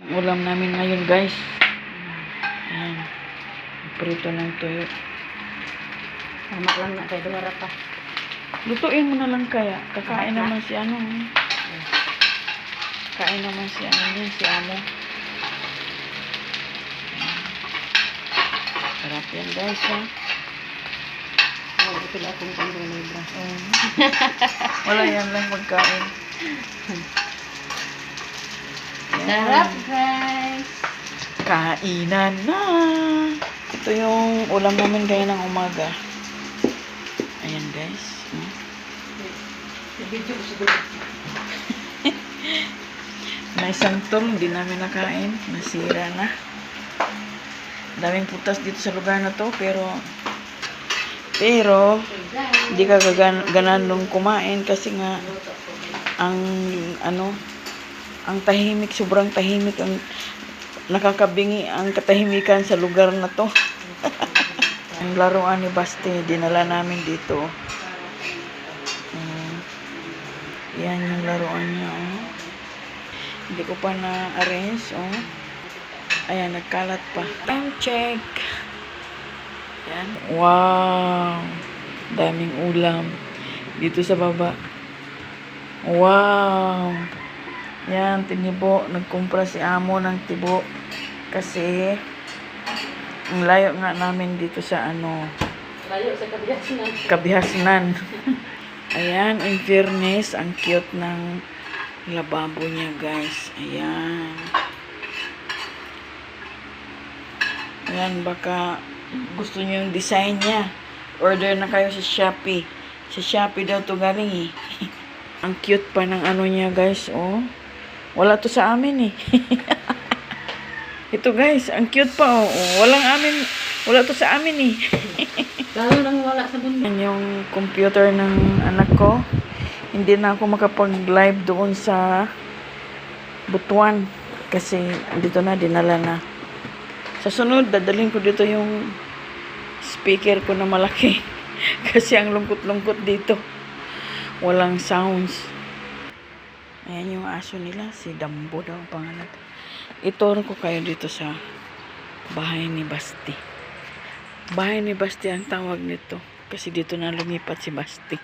Ulam namin ngayon guys. Ayan. Prito ng tuyo. Tama lang na kay Dora pa. Lutuin mo na lang kaya. Kakain naman si ano. eh. Kain naman si ano yun, si amo. Sarap yan guys ha. Ito lang akong. Oh. Wala yan lang pagkain. Sarap, guys! Kainan na. Ito yung ulam namin kayo ng umaga. Ayan guys. Hmm. May santol, hindi namin nakain. Nasira na. Daming putas dito sa lugar na to, pero pero hindi ka gagan, ganan nung kumain kasi nga ang ano ang tahimik, sobrang tahimik ang nakakabingi ang katahimikan sa lugar na to. ang laruan ni Basti, dinala namin dito. Mm. yan yung laruan niya, oh. Hindi ko pa na-arrange, oh. Ayan, nagkalat pa. Time check. Yan. Wow. Daming ulam. Dito sa baba. Wow. Yan, tinibo. Nagkumpra si amo ng tibo. Kasi, ang layo nga namin dito sa ano, Layo sa kabigas na. kabihasnan. Ayan, in fairness, ang cute ng lababo niya, guys. Ayan. Ayan, baka gusto niyo yung design niya. Order na kayo sa Shopee. Sa Shopee daw to galing eh. ang cute pa ng ano niya, guys, oh. Wala to sa amin eh. Ito guys, ang cute pa oh. Walang amin, wala to sa amin eh. Lalo nang wala sa bundok. Yung computer ng anak ko. Hindi na ako makapag-live doon sa Butuan. Kasi dito na, dinala na. Sa sunod, dadalhin ko dito yung speaker ko na malaki. Kasi ang lungkot-lungkot dito. Walang sounds. Ayan yung aso nila. Si Dambo daw ang pangalan. Ituro ko kayo dito sa bahay ni Basti. Bahay ni Basti ang tawag nito. Kasi dito na lumipat si Basti.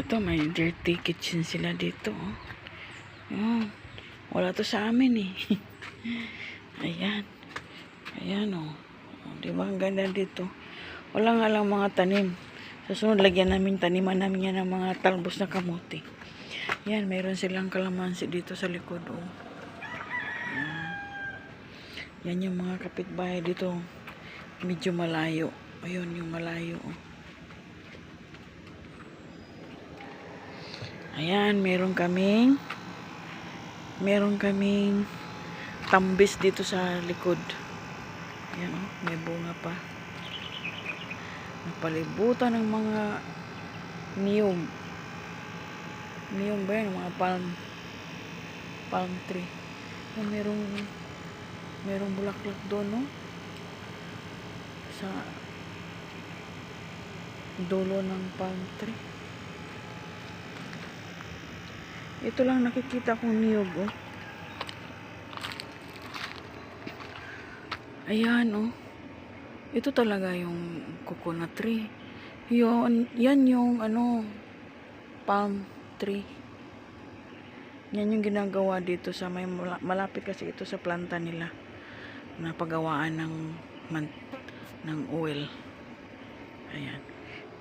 Ito, may dirty kitchen sila dito. Oh. Yan. Wala to sa amin eh. Ayan. Ayan oh. oh di ba ang ganda dito? Wala nga lang mga tanim. Sa sunod, lagyan namin taniman namin yan ng mga talbos na kamote. Yan, mayroon silang kalamansi dito sa likod. Oh. Yan yung mga kapitbahay dito. Medyo malayo. Ayun yung malayo. Oh. Ayan, meron kaming meron kaming tambis dito sa likod. Ayan, oh, may bunga pa. Napalibutan ng mga niyog. Niyog ba yan? Mga palm palm tree. Ayan, merong merong bulaklak doon, no? Sa dulo ng palm tree. Ito lang nakikita kong niyog, oh. Ayan, oh. Ito talaga yung coconut tree. Yun, yan yung, ano, palm tree. Yan yung ginagawa dito sa may mala- malapit kasi ito sa planta nila. Napagawaan ng man, ng oil. Ayan.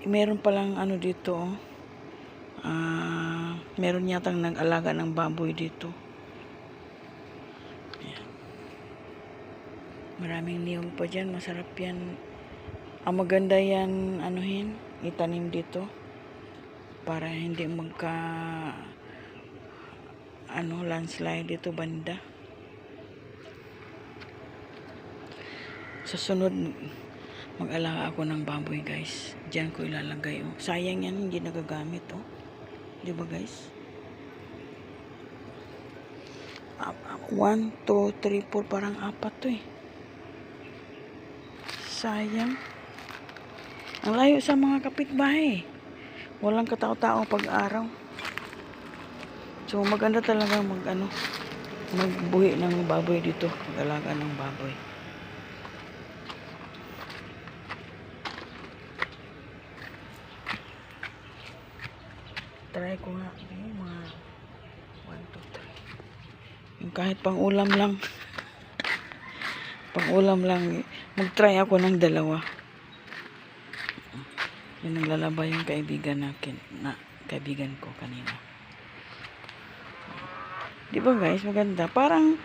Meron palang ano dito, oh. Ah, meron yatang nag-alaga ng baboy dito. Maraming niyog pa dyan. Masarap yan. Ang maganda yan, anuhin, itanim dito. Para hindi magka ano, landslide dito banda. Sa sunod, mag-alaga ako ng baboy guys. Diyan ko ilalagay. Oh. Sayang yan, hindi nagagamit. Oh. Di ba guys? Ah, ah, One, two, three, four. Parang apat to eh. Sayang. Ang layo sa mga kapitbahay. Walang katao-tao pag-araw. So maganda talaga mag ano, magbuhi ng baboy dito, mag-alaga ng baboy. Try ko nga yung mga 1, 2, 3. Yung kahit pang ulam lang. pang ulam lang. Mag-try ako ng dalawa. Yung naglalaba yung kaibigan natin, na kaibigan ko kanina. Di ba guys, maganda. Parang,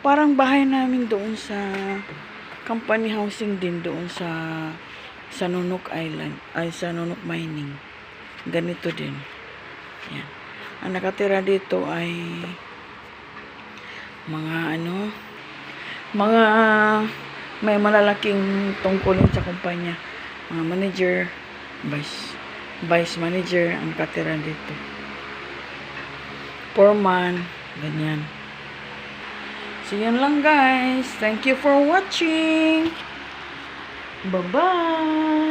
parang bahay namin doon sa company housing din doon sa sa Nunok Island, ay sa Nunok Mining. Ganito din. Yan. Ang nakatira dito ay mga ano, mga may malalaking tungkulin sa kumpanya. Mga manager, vice, vice manager ang nakatira dito. Foreman, ganyan. So, yun lang guys. Thank you for watching. Bye-bye.